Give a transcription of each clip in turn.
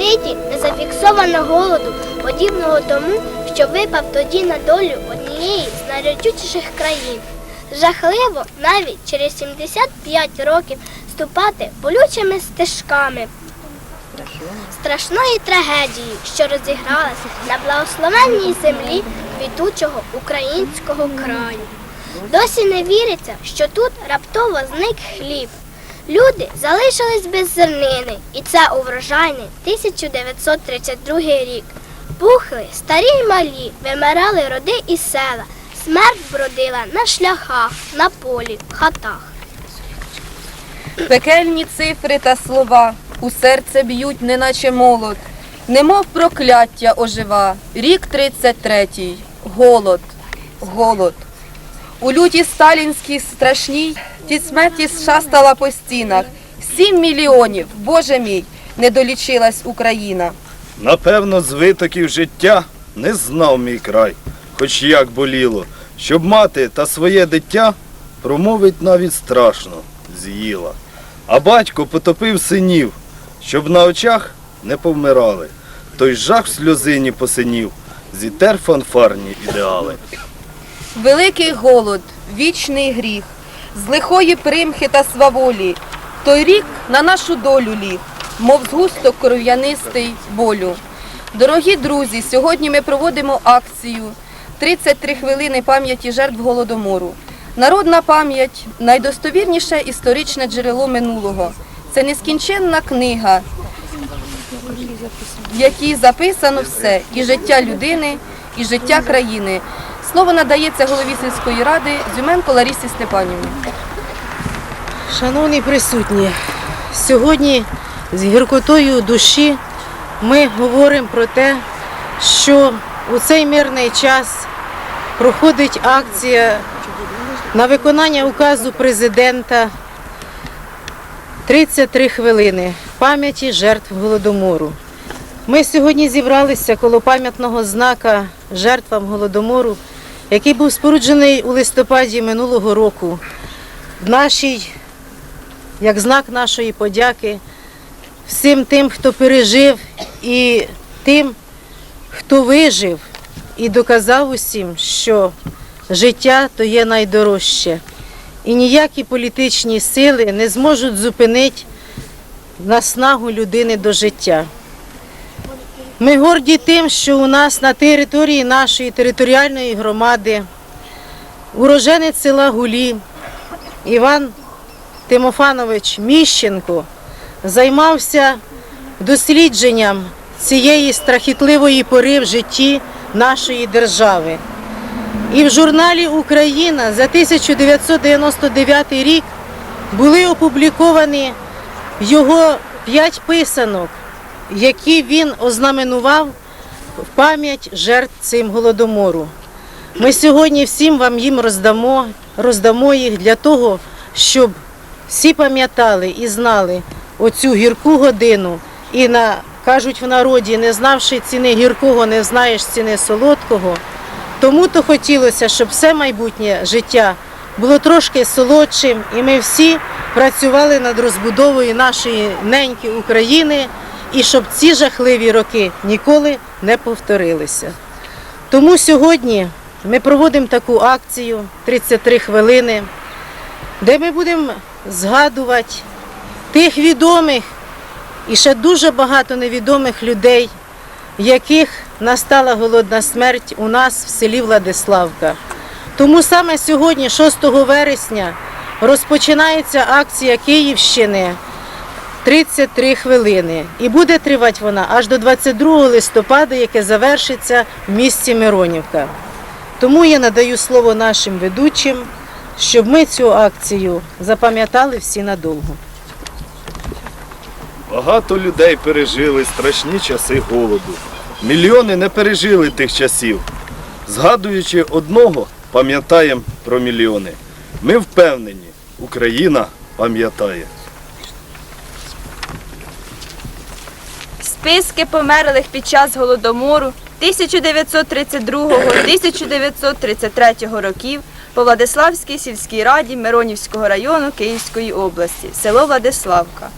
світі не зафіксовано голоду, подібного тому, що випав тоді на долю однієї з найречучіших країн. Жахливо навіть через 75 років ступати болючими стежками страшної трагедії, що розігралася на благословенній землі квітучого українського краю. Досі не віриться, що тут раптово зник хліб. Люди залишились без зернини, і це у врожайний 1932 рік. Пухли, старі й малі, вимирали роди і села. Смерть бродила на шляхах, на полі, в хатах. Пекельні цифри та слова у серце б'ють, неначе молот, немов прокляття ожива. Рік 33-й. Голод, голод. У люті сталінській страшній ті смерті шастала по стінах. Сім мільйонів, Боже мій, не долічилась Україна. Напевно, з витоків життя не знав мій край, хоч як боліло, щоб мати та своє дитя промовить навіть страшно з'їла. А батько потопив синів, щоб на очах не повмирали. Той жах в сльозині посинів, зітер фанфарні ідеали. Великий голод, вічний гріх, з лихої примхи та сваволі. Той рік на нашу долю ліг, мов згусток кров'янистий болю. Дорогі друзі, сьогодні ми проводимо акцію 33 хвилини пам'яті жертв голодомору. Народна пам'ять найдостовірніше історичне джерело минулого. Це нескінченна книга, в якій записано все і життя людини, і життя країни. Слово надається голові сільської ради Зюменко Ларісі Степанівні. Шановні присутні, сьогодні з гіркотою душі ми говоримо про те, що у цей мирний час проходить акція на виконання указу президента 33 хвилини пам'яті жертв голодомору. Ми сьогодні зібралися коло пам'ятного знака жертвам голодомору, який був споруджений у листопаді минулого року нашій як знак нашої подяки всім тим, хто пережив, і тим, хто вижив і доказав усім, що життя то є найдорожче. І ніякі політичні сили не зможуть зупинити наснагу людини до життя. Ми горді тим, що у нас на території нашої територіальної громади уроженець села Гулі Іван Тимофанович Міщенко займався дослідженням цієї страхітливої пори в житті нашої держави. І в журналі Україна за 1999 рік були опубліковані його п'ять писанок, які він ознаменував в пам'ять жертв цим голодомору. Ми сьогодні всім вам їм роздамо, роздамо їх для того, щоб всі пам'ятали і знали оцю гірку годину. І на кажуть в народі, не знавши ціни гіркого, не знаєш ціни солодкого. Тому то хотілося, щоб все майбутнє життя було трошки солодшим, і ми всі працювали над розбудовою нашої неньки України, і щоб ці жахливі роки ніколи не повторилися. Тому сьогодні ми проводимо таку акцію 33 хвилини, де ми будемо згадувати тих відомих і ще дуже багато невідомих людей, яких настала голодна смерть у нас в селі Владиславка. Тому саме сьогодні, 6 вересня, розпочинається акція Київщини 33 хвилини. І буде тривати вона аж до 22 листопада, яке завершиться в місті Миронівка. Тому я надаю слово нашим ведучим, щоб ми цю акцію запам'ятали всі надовго. Багато людей пережили страшні часи голоду. Мільйони не пережили тих часів. Згадуючи одного, пам'ятаємо про мільйони. Ми впевнені, Україна пам'ятає. Списки померлих під час голодомору 1932-1933 років по Владиславській сільській раді Миронівського району Київської області, село Владиславка.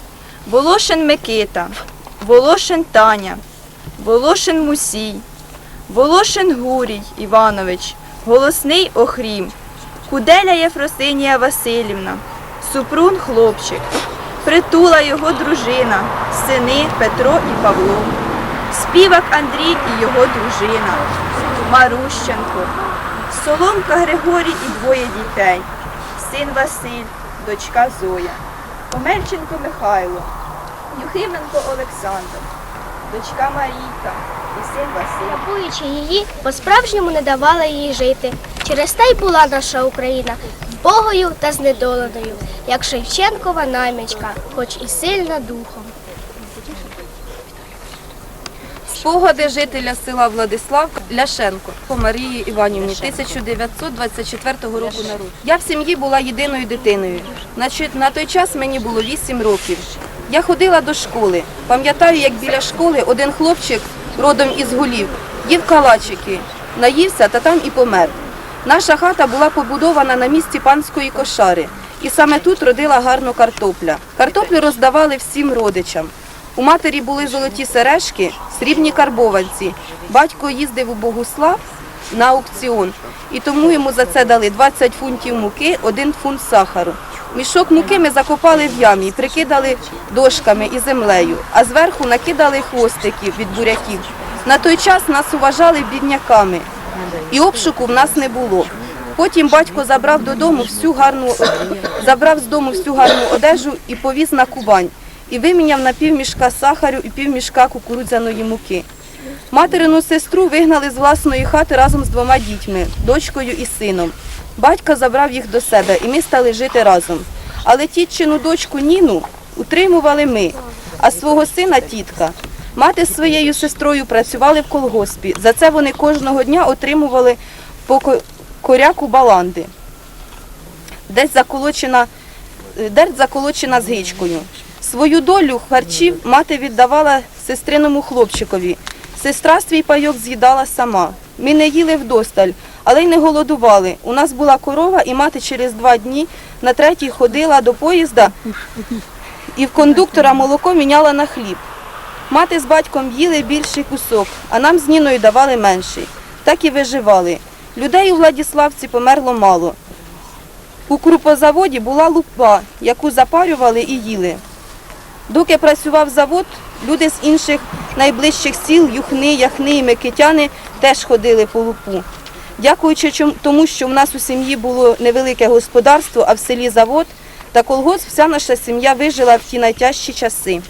Волошин Микита, Волошин Таня, Волошин Мусій, Волошин Гурій Іванович, Голосний Охрім, Куделя Єфросинія Васильівна, Супрун хлопчик, Притула його дружина, сини Петро і Павло, Співак Андрій і його дружина, Марущенко, Соломка Григорій і двоє дітей, син Василь, дочка Зоя, Омельченко Михайло, Юхименко Олександр, дочка Марійка і. Рабуючи її, по-справжньому не давала їй жити. Через те й була наша Україна вбогою та знедоленою, як Шевченкова наймичка, хоч і сильна духом. Спогади жителя села Владислав Ляшенко по Марії Іванівні 1924 року народу. Я в сім'ї була єдиною дитиною. Значить, на той час мені було 8 років. Я ходила до школи. Пам'ятаю, як біля школи один хлопчик родом із гулів їв калачики, наївся та там і помер. Наша хата була побудована на місці панської кошари. І саме тут родила гарно картопля. Картоплю роздавали всім родичам. У матері були золоті сережки, срібні карбованці. Батько їздив у Богуслав на аукціон, і тому йому за це дали 20 фунтів муки, 1 фунт сахару. Мішок муки ми закопали в ямі, прикидали дошками і землею, а зверху накидали хвостиків від буряків. На той час нас вважали бідняками, і обшуку в нас не було. Потім батько забрав додому всю гарну забрав з дому всю гарну одежу і повіз на Кубань і виміняв на півмішка сахарю і півмішка кукурудзяної муки. Материну сестру вигнали з власної хати разом з двома дітьми, дочкою і сином. Батько забрав їх до себе, і ми стали жити разом. Але тітчину дочку Ніну утримували ми, а свого сина тітка. Мати з своєю сестрою працювали в колгоспі. За це вони кожного дня отримували по коряку баланди. Десь заколочена, е, дерть заколочена з гичкою. Свою долю харчів мати віддавала сестриному хлопчикові. Сестра свій пайок з'їдала сама. Ми не їли вдосталь, але й не голодували. У нас була корова, і мати через два дні на третій ходила до поїзда і в кондуктора молоко міняла на хліб. Мати з батьком їли більший кусок, а нам з Ніною давали менший. Так і виживали. Людей у Владіславці померло мало. У крупозаводі була лупа, яку запарювали і їли. Доки працював завод, люди з інших найближчих сіл, Юхни, Яхни і Микитяни теж ходили по лупу. Дякуючи тому, що в нас у сім'ї було невелике господарство, а в селі завод та колгосп, вся наша сім'я вижила в ті найтяжчі часи.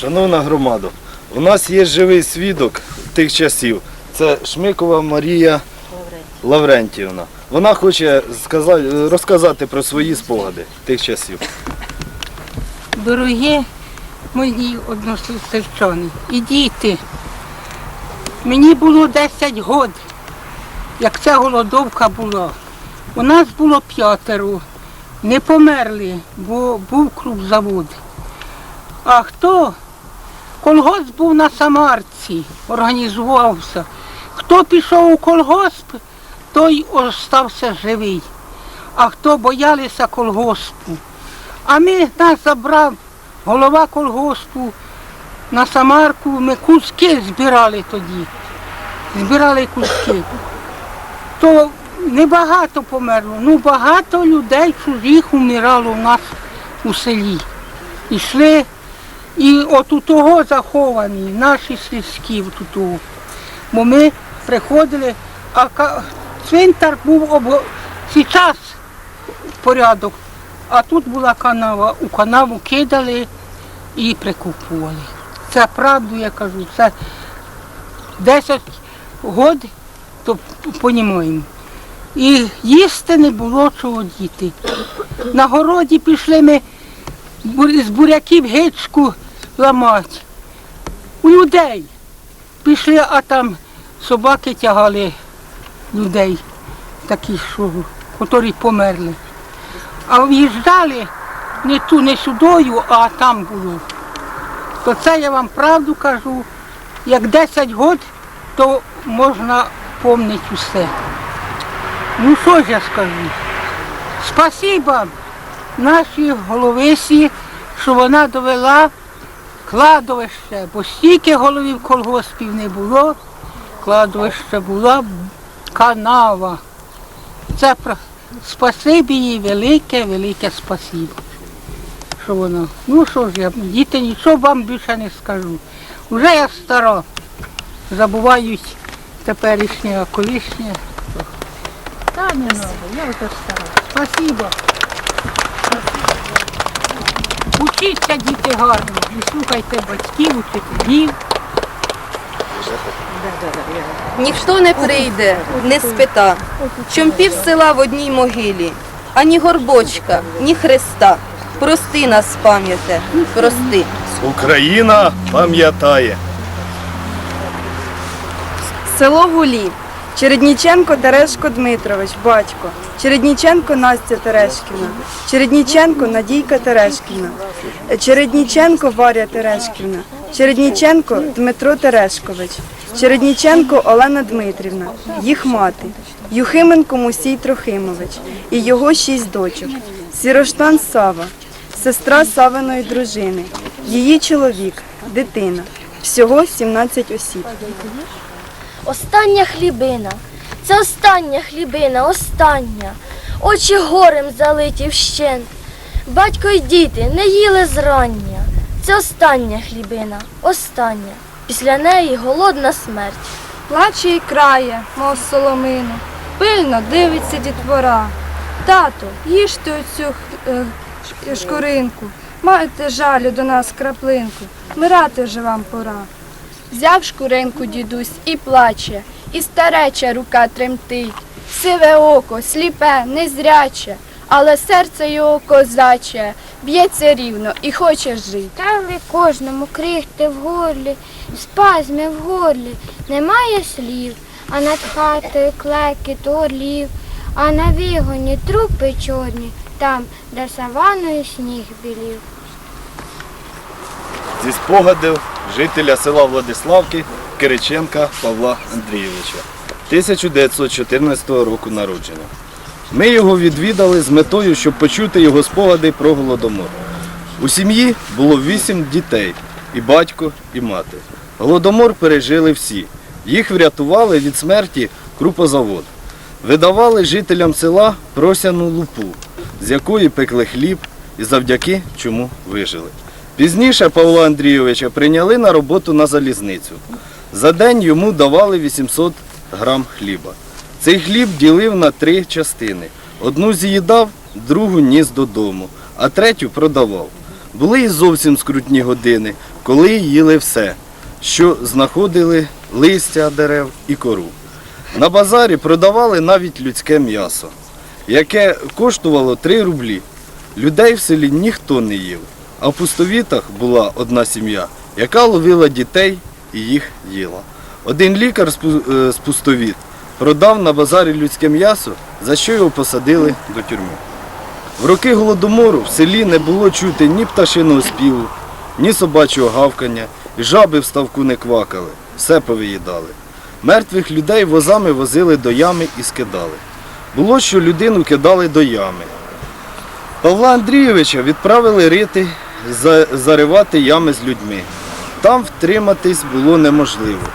Шановна громада, у нас є живий свідок тих часів. Це Шмикова Марія Лаврентівна. Вона хоче сказати, розказати про свої спогади тих часів. Дорогі мої односельчани і діти, мені було 10 років, як ця голодовка була. У нас було п'ятеро, не померли, бо був завод. А хто? Колгосп був на Самарці, організувався. Хто пішов у колгосп, той остався живий. А хто боялися колгоспу, а ми нас забрав голова колгоспу на Самарку. Ми куски збирали тоді. Збирали куски. То небагато померло, ну багато людей чужих умирало у нас у селі. Ішли і от у того заховані, наші сільські у. Бо ми приходили, а цвинтар був обго... зараз порядок. А тут була канава, у канаву кидали і прикупували. Це правду я кажу, це 10 років, то понімаємо. І їсти не було чого діти. На городі пішли ми з буряків гичку ламати. У людей пішли, а там собаки тягали людей, такі, що, які померли. А в'їжджали не ту, не сюдою, а там було. То це я вам правду кажу, як 10 років, то можна помнити усе. Ну що ж я скажу? Спасіба нашій головисі, що вона довела кладовище, бо стільки головів колгоспів не було, кладовище була канава. Це про спасибі їй велике, велике спасибі. Що воно? Ну що ж я, діти, нічого вам більше не скажу. Уже я стара. Забувають теперішнє, а колишнє. Та не надо, я вже стара. Спасибо. Учіться, діти, гарно. І слухайте батьків, учителів. Ніхто не прийде, не спита, чом пів села в одній могилі, ані горбочка, ні хреста. Прости нас, пам'яте, прости. Україна пам'ятає. Село Гулі. Чередніченко Терешко Дмитрович, батько. Чередніченко Настя Терешківна. Чередніченко Надійка Терешківна. Чередніченко Варя Терешківна. Чередніченко Дмитро Терешкович. Чередніченко Олена Дмитрівна. Їх мати. Юхименко Мусій Трохимович. І його шість дочок. Сіроштан Сава. Сестра Савиної дружини. Її чоловік. Дитина. Всього 17 осіб. Остання хлібина. Це остання хлібина, остання. Очі горем залиті вщент. Батько й діти не їли зрання. Це остання хлібина, остання. Після неї голодна смерть. Плаче і крає, мов соломину, пильно дивиться дітвора. Тато, їжте оцю е, шкуринку, маєте жалю до нас краплинку, мирати вже вам пора. Взяв шкуринку дідусь і плаче, і стареча рука тремтить. Сиве око, сліпе, незряче, але серце його козаче, б'ється рівно і хоче жити. Стали кожному крихти в горлі, спазми в горлі, немає слів, а над хатою клекіт орлів, а на вигоні трупи чорні, там, де саваною сніг білів. Зі спогадів жителя села Владиславки Кириченка Павла Андрійовича 1914 року народження. Ми його відвідали з метою, щоб почути його спогади про голодомор. У сім'ї було вісім дітей і батько, і мати. Голодомор пережили всі. Їх врятували від смерті крупозавод. Видавали жителям села просяну лупу, з якої пекли хліб і завдяки чому вижили. Пізніше Павла Андрійовича прийняли на роботу на залізницю. За день йому давали 800 грам хліба. Цей хліб ділив на три частини. Одну з'їдав, другу ніс додому, а третю продавав. Були і зовсім скрутні години, коли їли все, що знаходили листя дерев і кору. На базарі продавали навіть людське м'ясо, яке коштувало 3 рублі. Людей в селі ніхто не їв, а в пустовітах була одна сім'я, яка ловила дітей і їх їла. Один лікар е, з пустовіт продав на базарі людське м'ясо, за що його посадили до тюрми. В роки голодомору в селі не було чути ні пташиного співу, ні собачого гавкання, і жаби в ставку не квакали, все повиїдали. Мертвих людей возами возили до ями і скидали. Було, що людину кидали до ями. Павла Андрійовича відправили рити, заривати ями з людьми. Там втриматись було неможливо.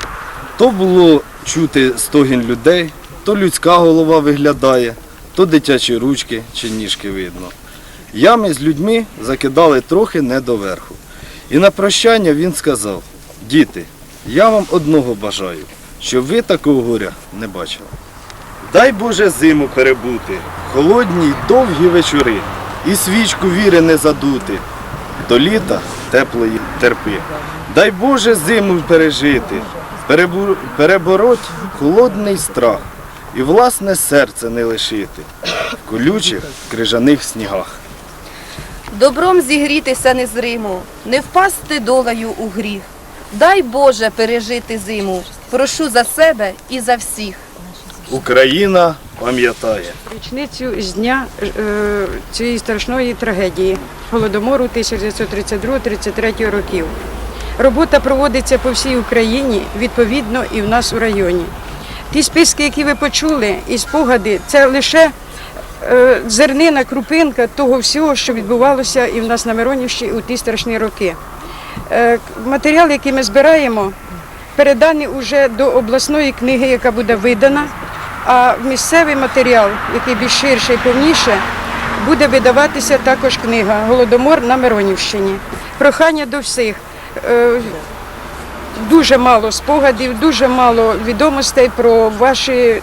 То було чути стогін людей, то людська голова виглядає, то дитячі ручки чи ніжки видно. Ями з людьми закидали трохи не доверху. І на прощання він сказав: Діти, я вам одного бажаю, щоб ви такого горя не бачили. Дай Боже зиму перебути, холодні й довгі вечори, і свічку віри не задути, до літа теплої терпи. Дай Боже зиму пережити, перебороть холодний страх і власне серце не лишити в колючих крижаних снігах. Добром зігрітися незримо, не впасти долею у гріх. Дай Боже пережити зиму. Прошу за себе і за всіх. Україна пам'ятає. Річницю з дня е, цієї страшної трагедії Голодомору 1932-33 років. Робота проводиться по всій Україні, відповідно і в нас у районі. Ті списки, які ви почули, і спогади, це лише е, зернина, крупинка того всього, що відбувалося і в нас на Миронівщині у ті страшні роки. Е, Матеріал, який ми збираємо, переданий уже до обласної книги, яка буде видана. А місцевий матеріал, який більш ширше і повніше, буде видаватися також книга Голодомор на Миронівщині. Прохання до всіх. Е, Дуже мало спогадів, дуже мало відомостей про ваш е,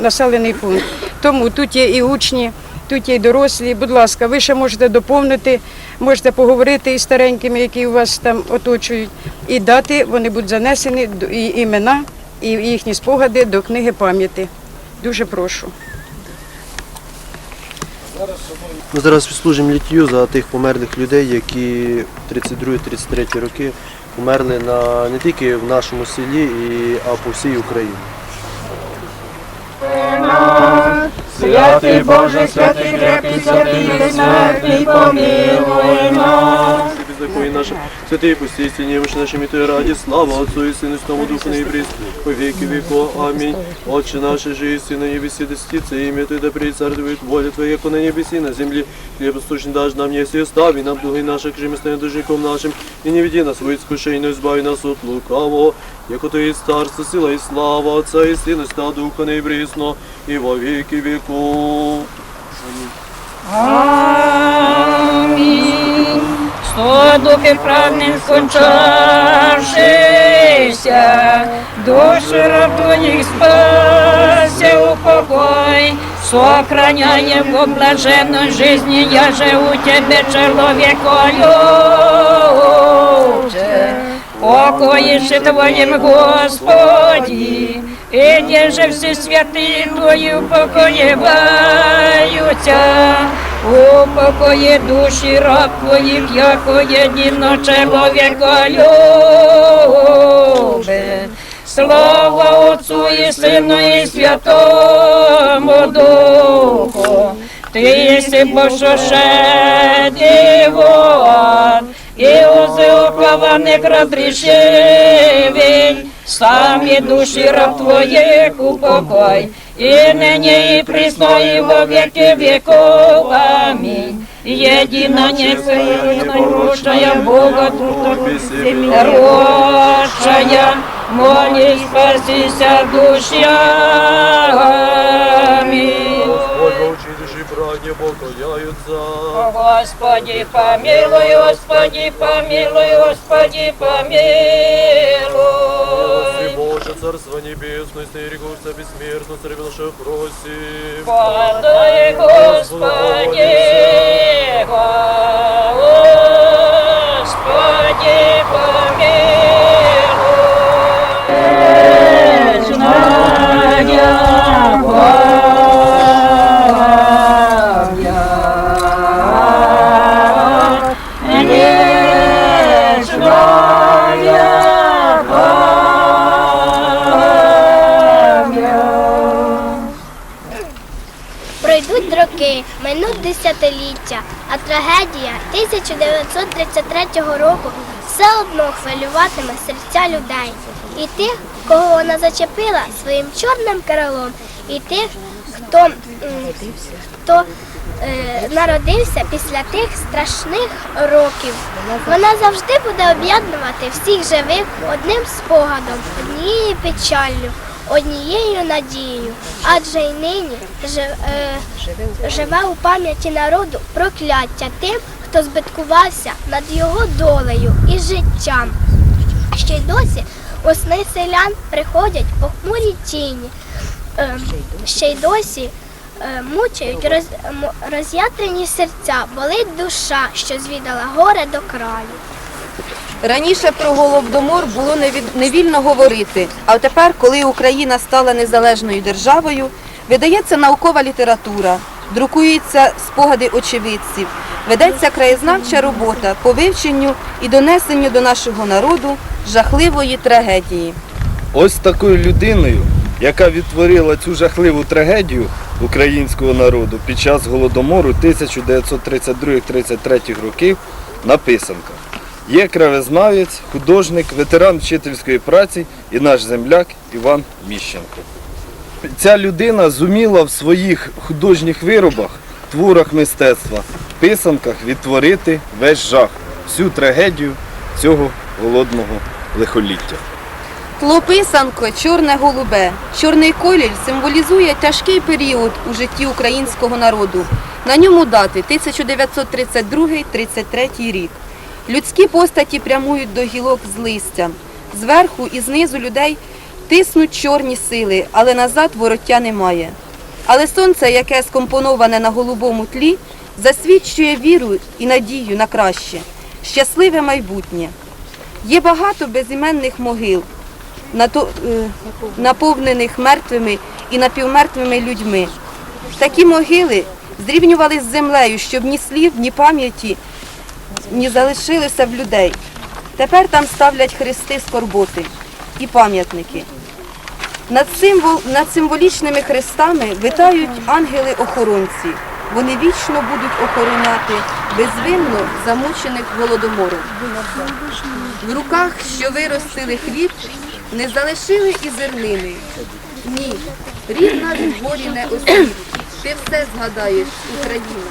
населений пункт. Тому тут є і учні, тут є і дорослі. Будь ласка, ви ще можете доповнити, можете поговорити із старенькими, які у вас там оточують, і дати, вони будуть занесені і імена, і їхні спогади до книги пам'яті. Дуже прошу. Ми зараз відслужимо літію за тих померлих людей, які 32-33 роки померли на, не тільки в нашому селі, і, а по всій Україні. Святий Боже, святий крепкий, святий безсмертний, помилуй нас. Беззаконие наше, святые пустействия, немощи нашими Ты ради, слава Отцу и Сыну, и Святому Духу, на и присно, по веки веков. Аминь. Отче наше же, и Сын на небеси, достится имя Ты, да прецарствует воля Твоя, яко на небеси, на земле. Хлеб насущный дашь нам, если остави нам долги наши, к мы стоим должником нашим, и не веди нас в искушение, но избави нас от лукавого. Яко Ты есть царство, сила и слава Отца и Сына, и Святого Духа, на и присно, и во веки веков. Амінь. Сто духи правних скончавшися, раб твоїх спася у покой, сохраняем во блаженной жизни, я же у тебе человеколюбце. Покоїшся Твоїм, Господі, і де же всі святі Твої упокоїваються. Упокої душі раб Твоїх, яко єдино чоловіка любе. Слава Отцу і Сину і Святому Духу. Ти єси Божоше дивон, і узи упованих самі душі раб твоїх упокой, і нині і присно, і во веки веков. Амінь. Єдина неприручная Бога рощая, молись, спасися душа. Научи покаяются. Господи, помилуй, Господи, помилуй, Господи, помилуй. Ты Боже, Царство Небесное, стерегушься бессмертно, царь наших просим. Подай, Господи, Господи, помилуй. Пройдуть роки, минуть десятиліття, а трагедія 1933 року все одно хвилюватиме серця людей. І тих, кого вона зачепила своїм чорним крилом, і тих, хто, хто е, народився після тих страшних років. Вона завжди буде об'єднувати всіх живих одним спогадом, однією печаллю, однією надією. Адже й нині е, живе у пам'яті народу прокляття тим, хто збиткувався над його долею і життям. Ще й досі у сни селян приходять похмурі тіні. Е, ще й досі е, мучають роз, роз'ятрені серця, болить душа, що звідала горе до краю. Раніше про голодомор було невільно говорити, а тепер, коли Україна стала незалежною державою, видається наукова література, друкуються спогади очевидців, ведеться краєзнавча робота по вивченню і донесенню до нашого народу жахливої трагедії. Ось такою людиною, яка відтворила цю жахливу трагедію українського народу під час голодомору 1932-33 років на писанках. Є кравезнавець, художник, ветеран вчительської праці і наш земляк Іван Міщенко. Ця людина зуміла в своїх художніх виробах, творах мистецтва, писанках відтворити весь жах, всю трагедію цього голодного лихоліття. Тлописанко чорне голубе. Чорний колір символізує тяжкий період у житті українського народу. На ньому дати 1932-33 рік. Людські постаті прямують до гілок з листям. Зверху і знизу людей тиснуть чорні сили, але назад вороття немає. Але сонце, яке скомпоноване на голубому тлі, засвідчує віру і надію на краще, щасливе майбутнє. Є багато безіменних могил, е, наповнених мертвими і напівмертвими людьми. Такі могили зрівнювали з землею, щоб ні слів, ні пам'яті не залишилося в людей. Тепер там ставлять хрести скорботи і пам'ятники. Над, символ, над символічними хрестами витають ангели-охоронці. Вони вічно будуть охороняти безвинно замучених голодомором. В руках, що виростили хліб, не залишили і зернини. Ні, рід наш в горі не осіб. Ти все згадаєш, Україна.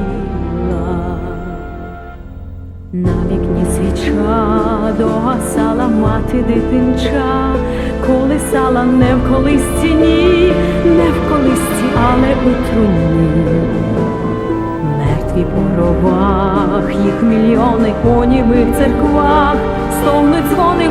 На вікні свіча догасала мати дитинча, колисала не в колисці, ні, не в колисці, але у труні. Мертві по гробах, їх мільйони в церквах, стогнуть дзвони,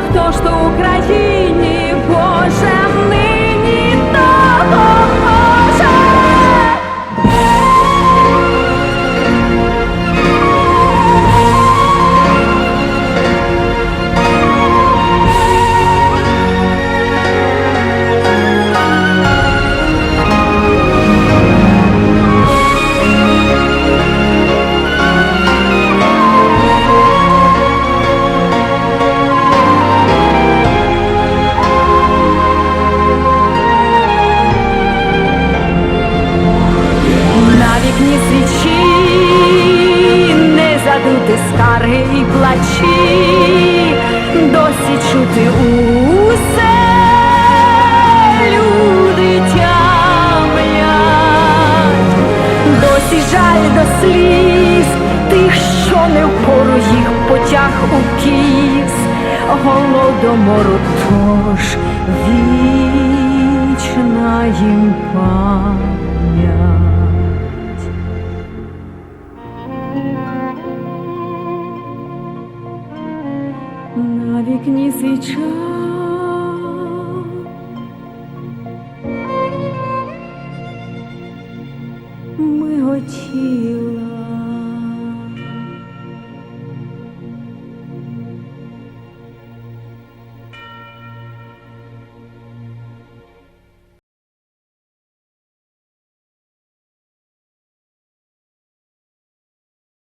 кіс голодомору, тож вічна їм пам'ять. На вікні свіча.